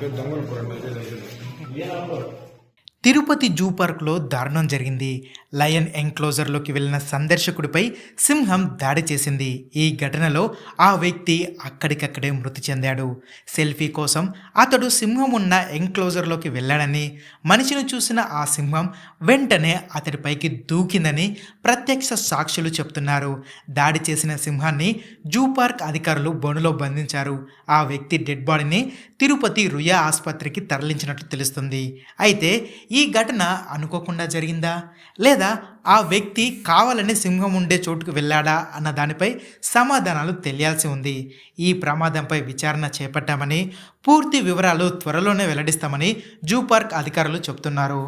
పేరు దొంగలు కూడా ఇదే దగ్గర తిరుపతి జూ పార్క్లో దారుణం జరిగింది. లయన్ ఎంక్లోజర్లోకి వెళ్ళిన సందర్శకుడిపై సింహం దాడి చేసింది. ఈ ఘటనలో ఆ వ్యక్తి అక్కడికక్కడే మృతి చెందాడు. సెల్ఫీ కోసం అతడు సింహం ఉన్న ఎంక్లోజర్లోకి వెళ్ళాడని మనిషిని చూసిన ఆ సింహం వెంటనే అతడిపైకి దూకిందని ప్రత్యక్ష సాక్షులు చెప్తున్నారు. దాడి చేసిన సింహాన్ని జూ పార్క్ అధికారులు బొనులో బంధించారు. ఆ వ్యక్తి డెడ్ బాడీని తిరుపతి రుయా ఆసుపత్రికి తరలించినట్లు తెలుస్తుంది. అయితే ఈ ఘటన అనుకోకుండా జరిగిందా? లేదా ఆ వ్యక్తి కావాలని సింహం ఉండే చోటుకు వెళ్ళాడా అన్న దానిపై సమాధానాలు తెలియాల్సి ఉంది. ఈ ప్రమాదంపై విచారణ చేపట్టామని పూర్తి వివరాలు త్వరలోనే వెల్లడిస్తామని జూ పార్క్ అధికారులు చెబుతున్నారు.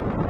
you